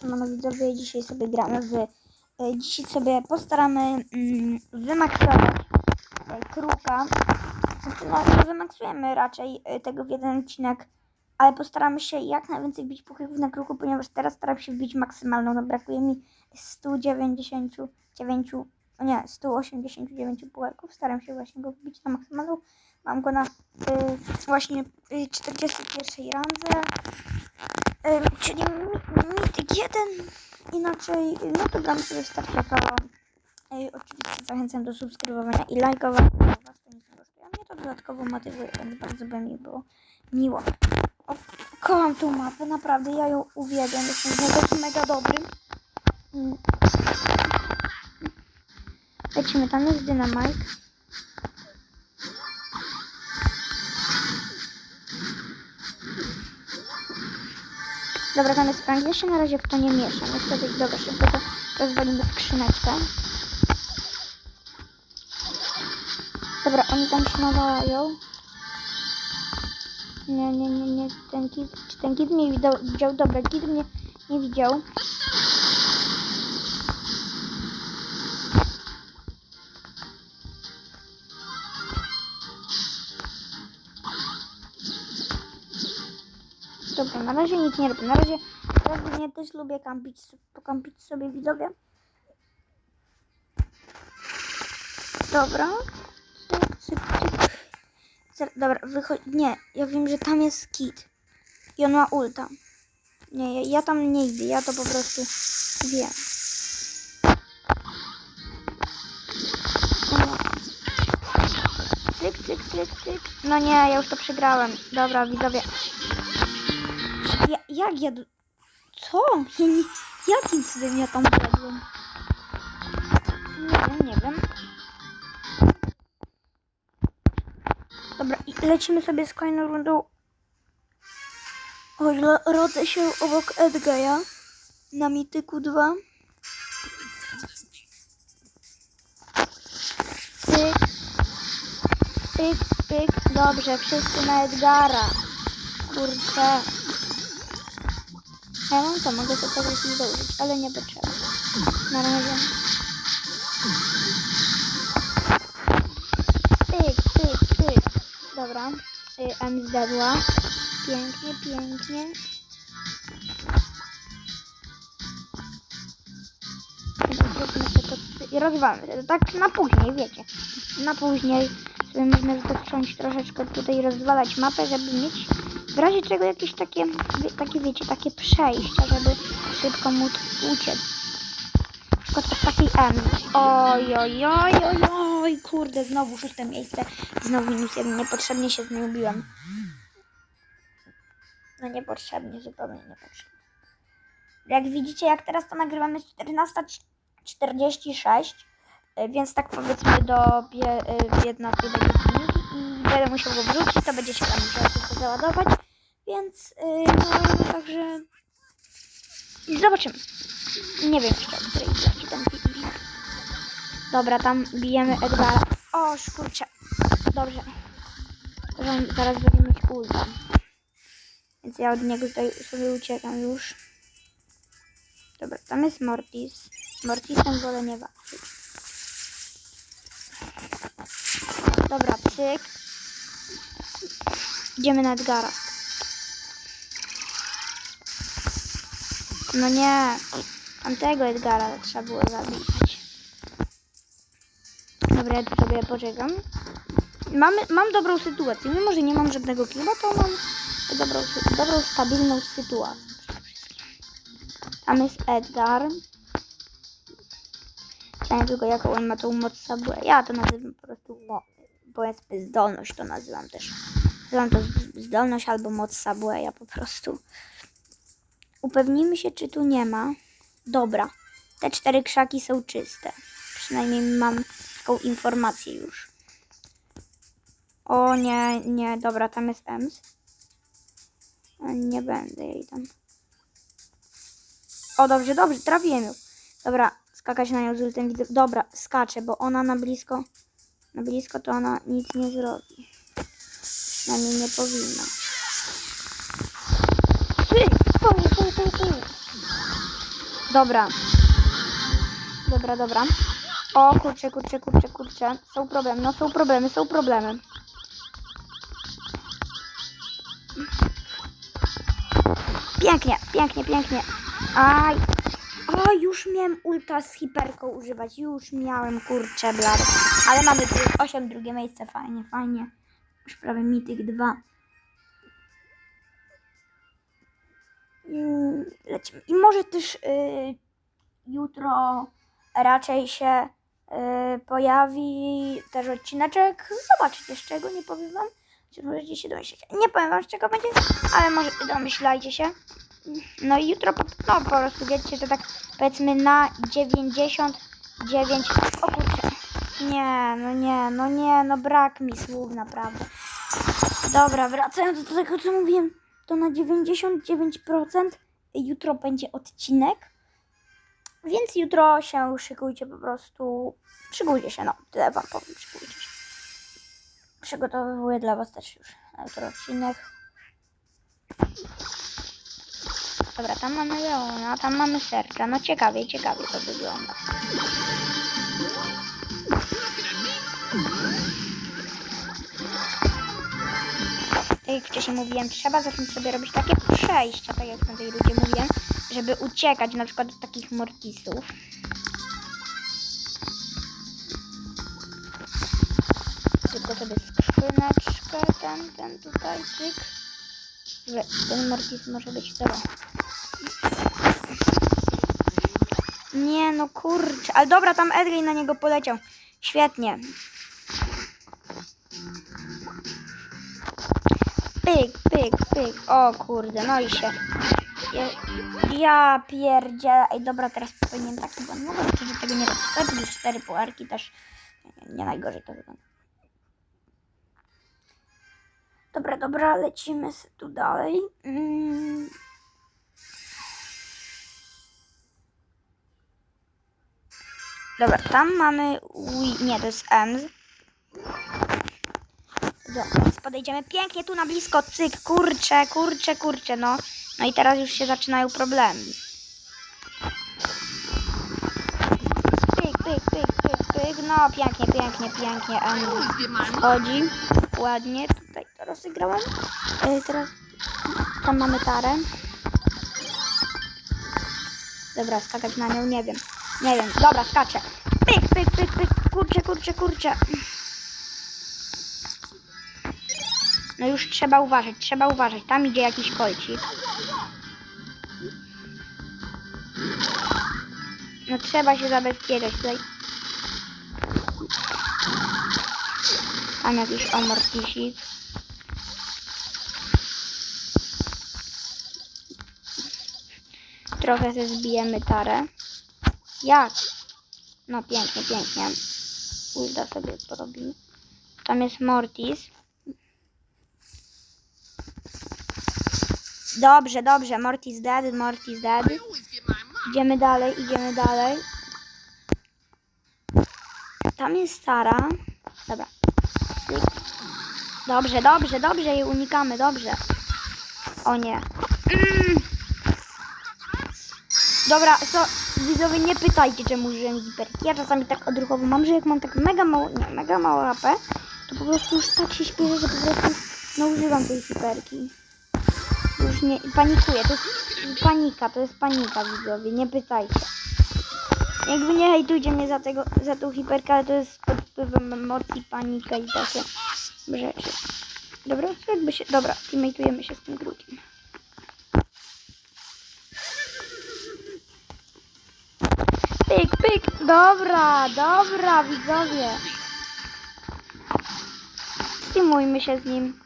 Siemano widzowie, dzisiaj sobie gramy w... e, Dzisiaj sobie postaramy mm, wymaksować e, kruka. Znaczy, no, wymaksujemy raczej e, tego w jeden odcinek, ale postaramy się jak najwięcej bić puchyków na kruku, ponieważ teraz staram się wbić maksymalną. No, brakuje mi 199, o nie, 189 puchyków. Staram się właśnie go wbić na maksymalną. Mam go na y, właśnie y, 41 randze. Ym, czyli mi- mityk jeden, inaczej, no to gramy sobie StarCrafta. Ej, oczywiście zachęcam do subskrybowania i lajkowania, was to mnie to dodatkowo motywuje, więc bardzo by mi było miło. O, kocham tą mapę, naprawdę, ja ją uwielbiam, jestem w niej mega dobry. Mm. Lecimy, tam jest dynamite. Dobra, tam jest Frank. Ja się na razie w to nie mieszam. Ja wtedy, dobra, szybko to rozwalimy skrzyneczkę. Dobra, oni tam się nawalają. Nie, nie, nie, nie. Ten kid, czy ten kid mnie widział? Dobra, kid mnie nie widział. Na razie nic nie robię. Na razie teraz też lubię kampić, pokampić sobie widzowie. Dobra. Cyk, cyk, cyk. Dobra, wychodź. Nie, ja wiem, że tam jest kit. I on ma ulta. Nie, ja, ja tam nie idę, ja to po prostu wiem. Cyk, cyk, cyk, cyk. No nie, ja już to przegrałem. Dobra, widzowie. Ja, jak ja... Co? Ja nie, jakim cudem ja tam wpadłem? Nie wiem, nie wiem. Dobra, lecimy sobie z kolejną rundą. Lo- rodzę się obok Edgara na Mityku 2. Cyk, pyk, pyk. Dobrze, wszyscy na Edgara. Kurczę. Ja mam to, mogę tego nie dołożyć, ale nie potrzeba. Na razie. Pyk, pyk, pyk. Dobra. Y, M zdadła. Pięknie, pięknie. To I rozwalmy to. Tak na później, wiecie. Na później sobie można zacząć troszeczkę tutaj rozwalać mapę, żeby mieć w razie czego jakieś takie, takie wiecie, takie przejścia, żeby szybko móc uciec. Na przykład od takiej M. Oj, oj, oj, oj, oj, kurde, znowu szóste miejsce. Znowu jeden, niepotrzebnie się zmieniłem. No niepotrzebnie, zupełnie niepotrzebnie. Jak widzicie, jak teraz to nagrywamy 14.46, y, więc tak powiedzmy do bie- y, 15 będzie filmik i będę musiał go to będzie się tam musiało tylko załadować, więc y, no także zobaczymy. Nie wiem jeszcze, o której leci ten. Dobra, tam bijemy Edgara. O, kurczę. Dobrze. Zaraz będzie mieć ulta. Więc ja od niego tutaj sobie uciekam już. Dobra, tam jest Mortis. Mortisem wolę nie walczyć. Dobra, cyk. Idziemy na Edgara. No nie. Tamtego Edgara trzeba było zabić. Dobra, ja tu sobie poczekam. Mamy, mam dobrą sytuację. Mimo, że nie mam żadnego killa, to mam dobrą, dobrą stabilną sytuację. Tam jest Edgar. Pytanie tylko jaką on ma tą moc Subway. Ja to nazywam po prostu mo- powiedzmy zdolność to nazywam też. Nazywam to zdolność albo moc Subwaya po prostu. Upewnijmy się, czy tu nie ma. Dobra. Te cztery krzaki są czyste. Przynajmniej mam taką informację już. O nie, nie, dobra, tam jest Ems. Nie będę jej tam. O, dobrze, dobrze, trafiłem ją. Dobra, skakać na nią z ultem. Dobra, skaczę, bo ona na blisko, na blisko to ona nic nie zrobi. Przynajmniej nie powinna. Ty. Dobra. Dobra, dobra. O, kurczę, kurczę, kurczę, kurczę. Są problemy, no są problemy, są problemy. Pięknie, pięknie, pięknie. Aj. O, już miałem ulta z hiperką używać. Już miałem, kurczę, blady. Ale mamy tu 8, drugie miejsce. Fajnie, fajnie. Już prawie mityk 2. Lecimy. I może też y, jutro raczej się y, pojawi też odcineczek. Zobaczycie z czego, nie powiem wam. Możecie się domyśleć. Nie powiem wam z czego będzie, ale może domyślajcie się. No i jutro po, no, po prostu wiecie, że tak powiedzmy na 99. O kurczę. Nie, no nie, no nie, no brak mi słów naprawdę. Dobra, wracając do tego, co mówiłem, to na 99% jutro będzie odcinek. Więc jutro się szykujcie po prostu. Szykujcie się, no, tyle wam powiem, szykujcie się. Przygotowuję dla was też już na jutro odcinek. Dobra, tam mamy Leona, tam mamy Serka. No ciekawie, ciekawie to wygląda. Jak wcześniej mówiłem, trzeba zacząć sobie robić takie przejścia, tak jak na tej ludzie mówiłem, żeby uciekać na przykład od takich mortisów. Tylko sobie skrzyneczkę, ten, ten tutaj, cyk. Ten mortis może być dobra. Nie no kurczę, ale dobra, tam Edgar na niego poleciał. Świetnie. Pyk, pyk, pyk. O kurde, no i się. Ja, ja pierdzielę. Ej, dobra, teraz powinienem tak chyba. No dobrze, że tego nie robię. Tak, plus cztery puarki też nie, nie najgorzej to wygląda. Dobra, dobra, lecimy tu dalej. Mm. Dobra, tam mamy. Ui, nie, to jest Ems. Dobra, więc podejdziemy pięknie tu na blisko. Cyk, kurcze, kurcze, kurcze, no. No i teraz już się zaczynają problemy. Pyk, pyk, pyk, pyk, pyk. No, pięknie, pięknie, pięknie. Ems wchodzi. Ładnie, tutaj to rozegrałem. E, teraz tam mamy tarę. Dobra, skakać na nią, nie wiem. Nie wiem, dobra, skaczę. Pyk, pyk, pyk, pyk, kurczę, kurczę, kurczę. No już trzeba uważać, trzeba uważać. Tam idzie jakiś kolcik. No trzeba się zabezpieczać tutaj. Tam jakiś amortisik. Trochę ze zbijemy tarę. Jak? No pięknie, pięknie. Ulda sobie porobimy. Tam jest Mortis. Dobrze, dobrze. Mortis dead, Mortis dead. Idziemy dalej, idziemy dalej. Tam jest stara. Dobra. Dobrze, dobrze, dobrze jej unikamy, dobrze. O nie. Mm. Dobra, to widzowie nie pytajcie czemu użyłem hiperki. Ja czasami tak odruchowo mam, że jak mam tak mega mało, nie, mega mało HP, to po prostu już tak się śpieszę, że po prostu no używam tej hiperki. Już nie, panikuję, to jest panika, to jest panika widzowie, nie pytajcie. Jakby nie hejtujcie mnie za, tego, za tą hiperkę, ale to jest pod wpływem emocji, panika i takie rzeczy. Dobra, co jakby się, dobra, teammateujemy się z tym drugim. Pyk, pyk, dobra, dobra widzowie. Stymujmy się z nim.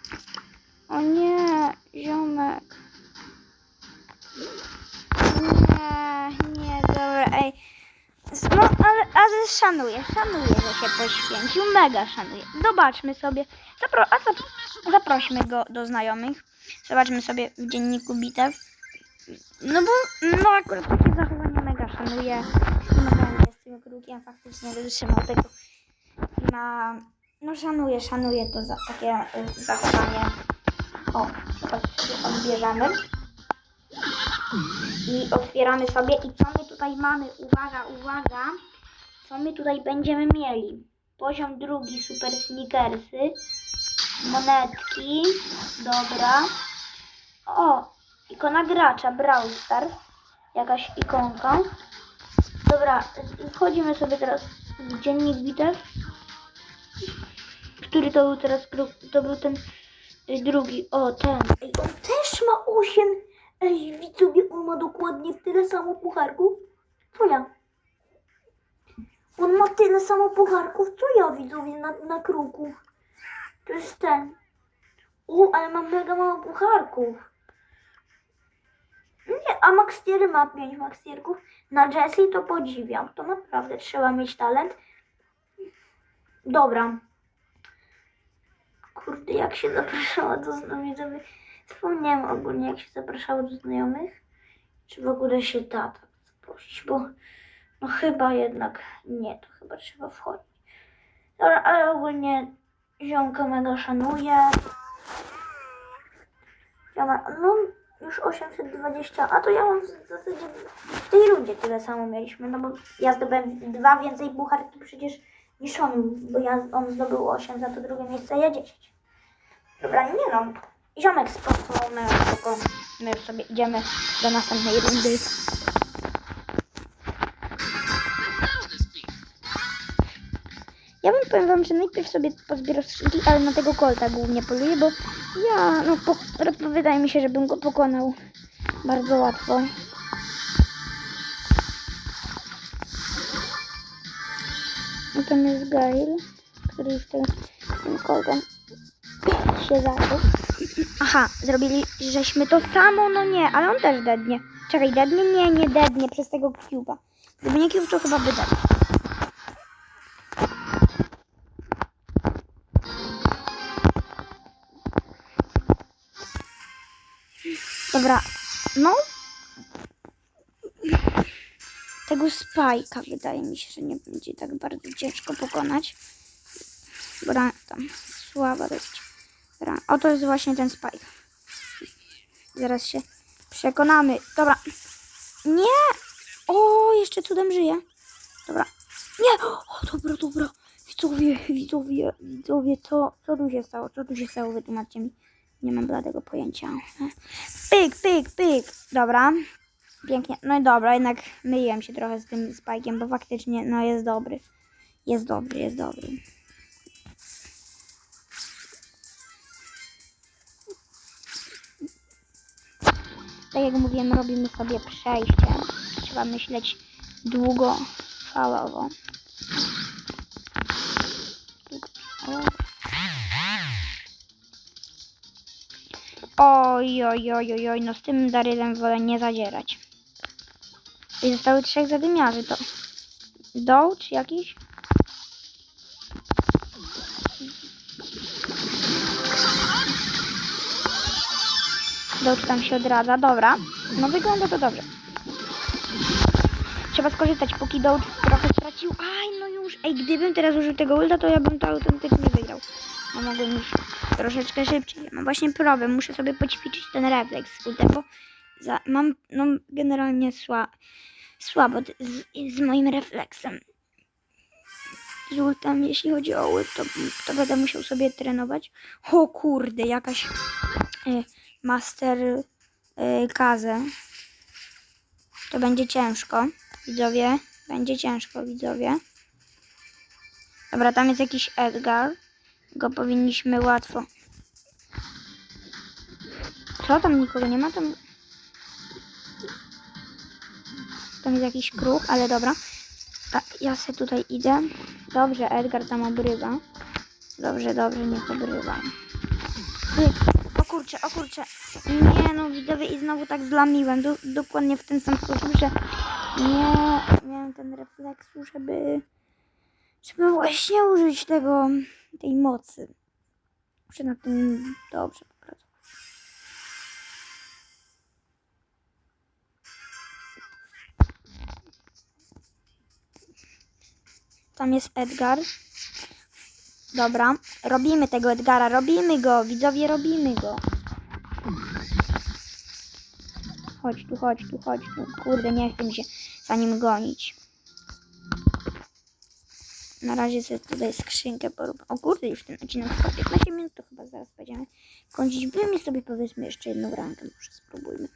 O nie, ziomek. Nie, nie, dobra, ej. No, ale, ale szanuję, szanuję, że się poświęcił, mega szanuję. Zobaczmy sobie, zapro, a zap, zaprośmy go do znajomych. Zobaczmy sobie w dzienniku bitew. No bo, no akurat takie zachowanie mega szanuję. Mega z tym krukiem faktycznie wytrzymał tego. Na, no szanuję, szanuję to za takie y, zachowanie. O, odbierzemy. I otwieramy sobie. I co my tutaj mamy, uwaga, uwaga, co my tutaj będziemy mieli? Poziom drugi, super sneakersy, monetki, dobra. O, ikona gracza, Brawl Stars, jakaś ikonka. Dobra, wchodzimy sobie teraz w dziennik bitew. Który to był teraz? To był ten y, drugi. O, ten. Ej, on też ma 8. Ej, widzowie, on ma dokładnie tyle samo pucharków, co ja. On ma tyle samo pucharków, co ja, widzowie, na, na kruku. To jest ten. O, ale mam mega mało pucharków. Nie, a Max Tiery ma 5 Max Tierków. Na Jessie to podziwiam. To naprawdę trzeba mieć talent. Dobra. Kurde, jak się zapraszało do znajomych. Wspomniałem ogólnie, jak się zapraszało do znajomych. Czy w ogóle się da tak zaprosić, bo no chyba jednak nie, to chyba trzeba wchodzić. Dobra, ale ogólnie ziomka mega szanuję. Zioma, no już 820, a to ja mam w zasadzie w tej rundzie tyle samo mieliśmy, no bo ja zdobyłem dwa więcej pucharki przecież niż on, bo ja, on zdobył 8, za to drugie miejsce, ja 10. Dobra, nie no, ziomek spoko, my spoko, my sobie idziemy do następnej rundy. Ja bym powiem wam, że najpierw sobie pozbieram skrzynki, ale na tego kolta głównie poluję, bo ja, no, po, wydaje mi się, że bym go pokonał bardzo łatwo. No tam jest Gail, który już teraz tym koltem się zaczął. Aha, zrobili, żeśmy to samo, no nie, ale on też dednie. Czekaj, dednie? Nie, nie dednie przez tego cube'a. Gdyby nie cube, to chyba by dedł. Dobra, no. Tego spajka wydaje mi się, że nie będzie tak bardzo ciężko pokonać. Dobra, tam słaba dość. Dobra, oto jest właśnie ten spajk. Zaraz się przekonamy. Dobra. Nie! O, jeszcze cudem żyje. Dobra. Nie! O, dobra, dobra. Widzowie, widzowie, widzowie, co, co tu się stało? Co tu się stało? Wytłumaczcie mi. Nie mam bladego pojęcia. Pyk, pyk, pyk. Dobra. Pięknie. No i dobra, jednak myliłem się trochę z tym spajkiem, bo faktycznie, no jest dobry. Jest dobry, jest dobry. Tak jak mówiłem, robimy sobie przejście. Trzeba myśleć długofalowo. Oj, oj, oj, oj, oj, no z tym Darylem wolę nie zadzierać. I zostały trzech zadymiarzy, to... Doł czy jakiś? Czy tam się odradza, dobra. No wygląda to dobrze. Trzeba skorzystać, póki Doł trochę stracił. Aj, no już. Ej, gdybym teraz użył tego ulta, to ja bym to autentycznie wygrał. No mogłem już troszeczkę szybciej. Mam właśnie problem, muszę sobie poćwiczyć ten refleks z ultem, bo za, mam no, generalnie sła, słabo z, z moim refleksem. Z ultem, jeśli chodzi o ult, to, to będę musiał sobie trenować. O kurde, jakaś y, master y, kazę. To będzie ciężko, widzowie. Będzie ciężko, widzowie. Dobra, tam jest jakiś Edgar. Go powinniśmy łatwo. Co? Tam nikogo nie ma? Tam... Tam jest jakiś kruch, ale dobra. A ja se tutaj idę. Dobrze, Edgar tam obrywa. Dobrze, dobrze, niech obrywa. Pyk. Kurczę, o kurczę. Nie no, widzowie i znowu tak zlamiłem. Do, dokładnie w ten sam sposób, że nie miałem ten refleksu, żeby żeby właśnie użyć tego, tej mocy. Muszę nad tym dobrze popracować. Tam jest Edgar. Dobra, robimy tego Edgara, robimy go, widzowie, robimy go. chodź tu, chodź tu, chodź tu. Kurde, nie chcę się za nim gonić. Na razie sobie tutaj skrzynkę porób. O kurde, już ten odcinek trwa 15 minut, to chyba zaraz będziemy kończyć. Bym sobie powiedzmy jeszcze jedną rankę, może spróbujmy.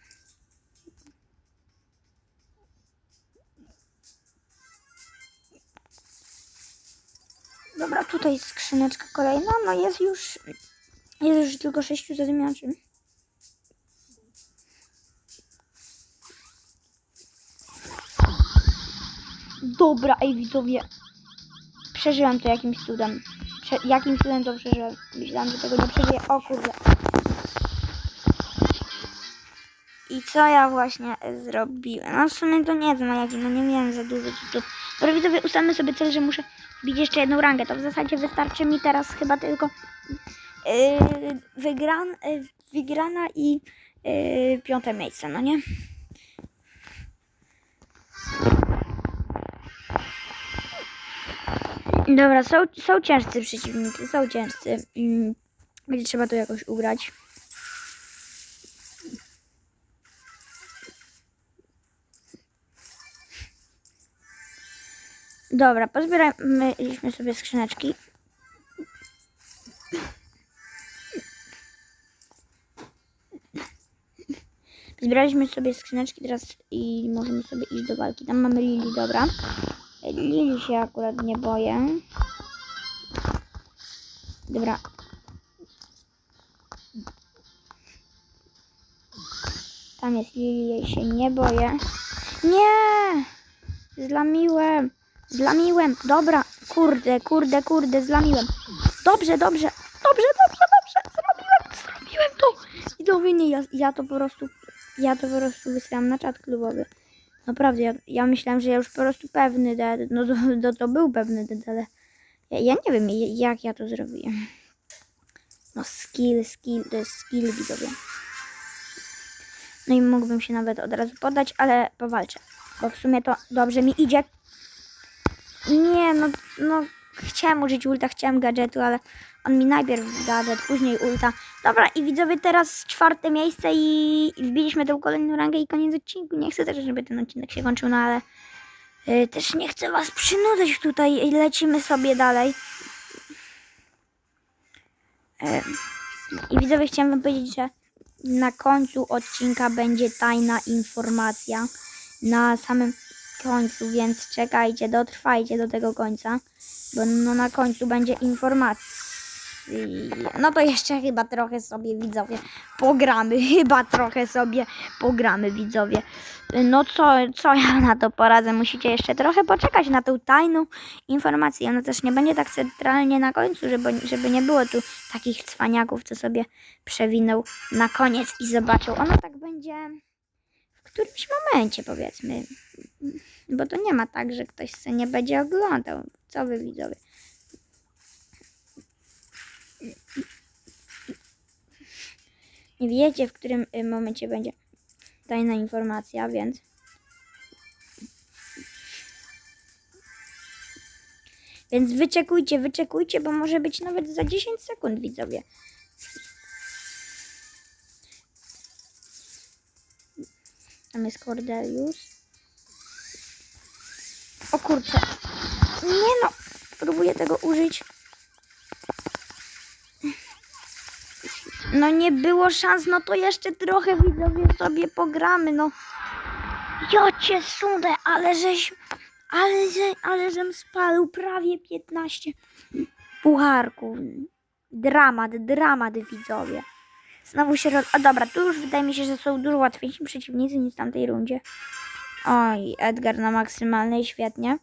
Dobra, tutaj skrzyneczka kolejna, no jest już, jest już tylko sześciu zadymiaczy. Dobra, ej widzowie, przeżyłam to jakimś cudem. Prze jakimś cudem to przeżyłem. Myślałam, że tego nie przeżyję. O kurde. I co ja właśnie e, zrobiłem? No w sumie to nie wiem, jaki, no nie miałem za dużo cudów. Dobra widzowie, ustalmy sobie cel, że muszę wbić jeszcze jedną rangę. To w zasadzie wystarczy mi teraz chyba tylko yy, wygran, yy, wygrana i yy, piąte miejsce, no nie? Dobra, są, są ciężcy przeciwnicy, są ciężcy. Mm, Będzie trzeba to jakoś ugrać. Dobra, pozbieraliśmy sobie skrzyneczki. Zbieraliśmy sobie skrzyneczki teraz i możemy sobie iść do walki. Tam mamy Lili, dobra. Lili się akurat nie boję. Dobra. Tam jest Lili, jej się nie boję. Nie! Zlamiłem. Zlamiłem. Dobra. Kurde, kurde, kurde, zlamiłem. Dobrze, dobrze. Dobrze, dobrze, dobrze. Zrobiłem, zrobiłem to. I to nie, ja, ja to po prostu, ja to po prostu wysłałam na czat klubowy. Naprawdę, ja, ja myślałem, że ja już po prostu pewny dead. No to, to, to był pewny dead, ale ja, ja nie wiem, jak ja to zrobiłem. No skill, skill, to jest skill widzowie. No i mógłbym się nawet od razu poddać, ale powalczę. Bo w sumie to dobrze mi idzie. Nie, no, no chciałem użyć ulta, chciałem gadżetu, ale on mi najpierw gadżet, później ulta. Dobra, i widzowie teraz czwarte miejsce i i wbiliśmy tą kolejną rangę i koniec odcinku. Nie chcę też, żeby ten odcinek się kończył, no ale y, też nie chcę was przynudzać tutaj lecimy sobie dalej. Y, I widzowie chciałem wam powiedzieć, że na końcu odcinka będzie tajna informacja. Na samym końcu, więc czekajcie, dotrwajcie do tego końca, bo no na końcu będzie informacja. No to jeszcze chyba trochę sobie widzowie pogramy, chyba trochę sobie pogramy widzowie. No co, co ja na to poradzę? Musicie jeszcze trochę poczekać na tą tajną informację. Ona też nie będzie tak centralnie na końcu, żeby, żeby nie było tu takich cwaniaków, co sobie przewinął na koniec i zobaczył. Ona tak będzie którymś momencie powiedzmy. Bo to nie ma tak, że ktoś se nie będzie oglądał. Co wy widzowie? Nie wiecie, w którym y, momencie będzie tajna informacja, więc. Więc wyczekujcie, wyczekujcie, bo może być nawet za 10 sekund, widzowie. Tam jest Cordelius. O kurczę. Nie no. Próbuję tego użyć. No nie było szans, no to jeszcze trochę widzowie sobie pogramy, no. Ja cię sundę, ale żeś, ale, że, ale żem spalił prawie 15 pucharków. Dramat, dramat widzowie. Znowu się roz... A dobra, tu już wydaje mi się, że są dużo łatwiejsi przeciwnicy niż w tamtej rundzie. Oj, Edgar na maksymalnej, świetnie.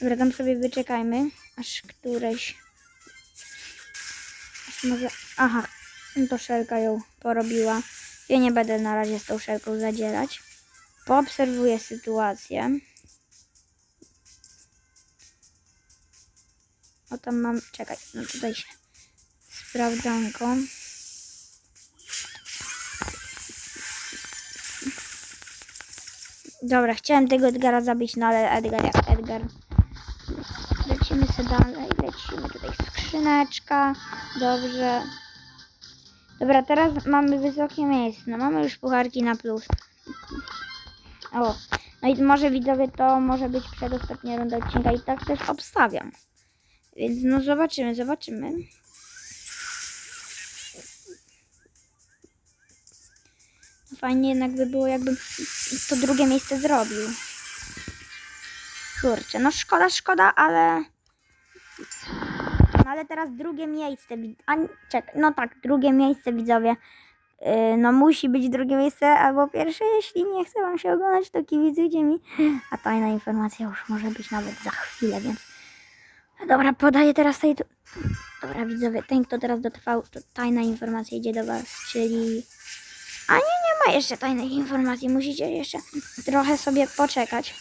Dobra, tam sobie wyczekajmy, aż któreś... Aż może... Aha, to szelka ją porobiła. Ja nie będę na razie z tą szelką zadzierać. Poobserwuję sytuację. O tam mam... Czekaj, no tutaj się... Sprawdzanko. Dobra, chciałem tego Edgara zabić, no ale Edgar jak Edgar. Lecimy lecę dalej, lecimy tutaj skrzyneczka, dobrze. Dobra, teraz mamy wysokie miejsce, no mamy już pucharki na plus. O, no i może widzowie to może być przedostatnia runda odcinka i tak też obstawiam. Więc no zobaczymy, zobaczymy. Fajnie jednak by było, jakbym to drugie miejsce zrobił. Kurczę, no szkoda, szkoda, ale... No ale teraz drugie miejsce. A, czekaj, no tak, drugie miejsce widzowie. Yy, no musi być drugie miejsce albo pierwsze. Jeśli nie chce wam się oglądać, to kibicujcie mi. A tajna informacja już może być nawet za chwilę, więc... Dobra, podaję teraz tej... Dobra widzowie, ten kto teraz dotrwał, to tajna informacja idzie do was, czyli... A nie, nie ma jeszcze tajnych informacji. Musicie jeszcze trochę sobie poczekać.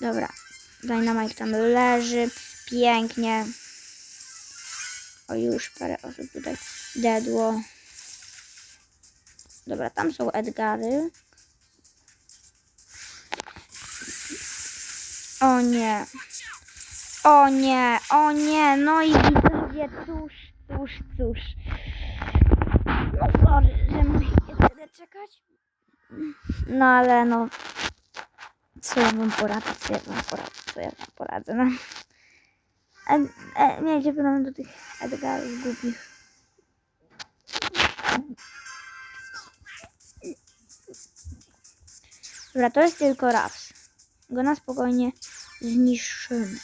Dobra. Dynamite tam leży. Pięknie. O, już parę osób tutaj dedło. Dobra, tam są Edgary. O nie. O nie, o nie. No i widzowie, cóż, cóż, cóż. No sorry, że musicie tyle czekać. No ale no. Co ja wam poradzę, co ja wam poradzę, co ja wam poradzę, no. E, e, miejcie problem do tych Edgarów głupich. Dobra, to jest tylko Raps. Go na spokojnie zniszczymy.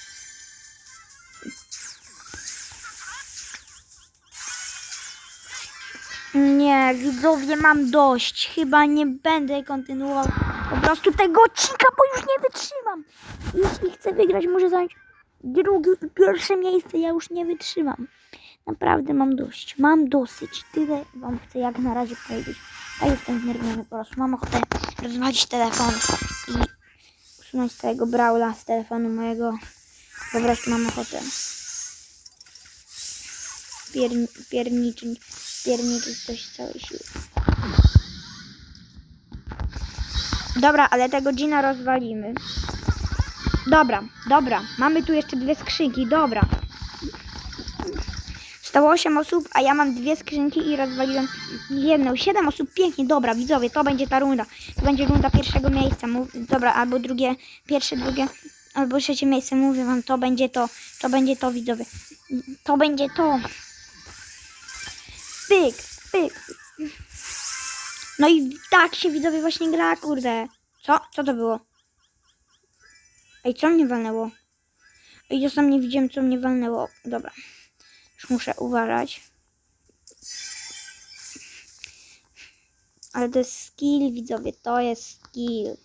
Nie, widzowie, mam dość. Chyba nie będę kontynuował po prostu tego odcinka, bo już nie wytrzymam. Jeśli chcę wygrać, muszę zająć drugie pierwsze miejsce. Ja już nie wytrzymam. Naprawdę mam dość. Mam dosyć. Tyle wam chcę jak na razie powiedzieć. Ja jestem znerwiony po prostu. Mam ochotę rozwalić telefon i usunąć całego Braula z telefonu mojego. Po prostu mam ochotę pier, pierniczyć, pierniczyć coś z całej siły. Dobra, ale tego Gina rozwalimy. Dobra, dobra. Mamy tu jeszcze dwie skrzynki, dobra. Stało 8 osób, a ja mam dwie skrzynki i rozwaliłem jedną. 7 osób, pięknie, dobra, widzowie, to będzie ta runda. To będzie runda pierwszego miejsca. Mów, dobra, albo drugie, pierwsze, drugie, albo trzecie miejsce. Mówię wam, to będzie to, to będzie to, widzowie. To będzie to. Pyk, pyk. No i tak się widzowie właśnie gra, kurde. Co? Co to było? Ej, co mnie walnęło? Ej, ja sam nie widziałem, co mnie walnęło. Dobra. Już muszę uważać. Ale to jest skill, widzowie. To jest skill.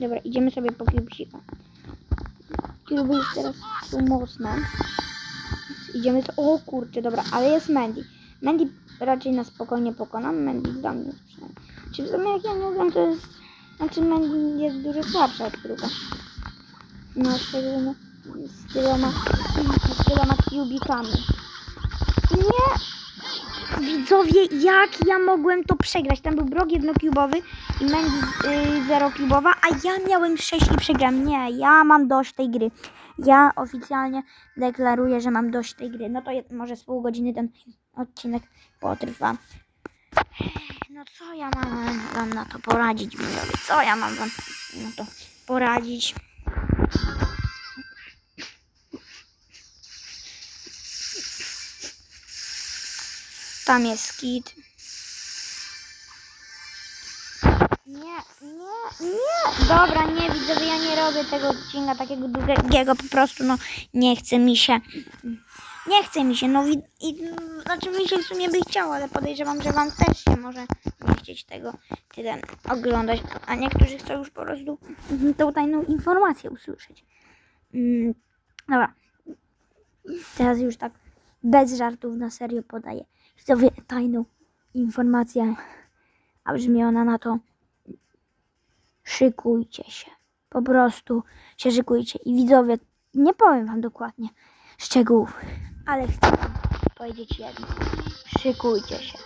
Dobra, idziemy sobie po kibusika. Kilby już teraz są mocne. Idziemy z... O kurczę, dobra, ale jest Mandy. Mandy raczej na spokojnie pokonam. Mandy dla mnie jest przynajmniej. Czy w sumie jak ja nie gram, to jest... Znaczy Mandy jest dużo słabsza od Kruka. No, szczególnie z tyloma... z tyloma kubikami. Nie! Widzowie, jak ja mogłem to przegrać? Tam był Brok jednokubowy i Mandy y, zerokubowa, a ja miałem 6 i przegram. Nie, ja mam dość tej gry. Ja oficjalnie deklaruję, że mam dość tej gry. No to może z pół godziny ten odcinek potrwa. No co ja mam wam na to poradzić, widzowie? Co ja mam wam na to poradzić? Tam jest kit. Nie, nie, nie. Dobra, nie widzowie, ja nie robię tego odcinka takiego długiego, po prostu no nie chce mi się. Nie chce mi się, no i, i znaczy mi się w sumie by chciało, ale podejrzewam, że wam też się może nie chcieć tego tyle oglądać, a niektórzy chcą już po prostu tą tajną informację usłyszeć. Mm, dobra. Teraz już tak bez żartów na serio podaję. Widzowie, tajną informację, a brzmi ona na to szykujcie się. Po prostu się szykujcie. I widzowie, nie powiem wam dokładnie szczegółów, ale chcę powiedzieć jedno. Szykujcie się.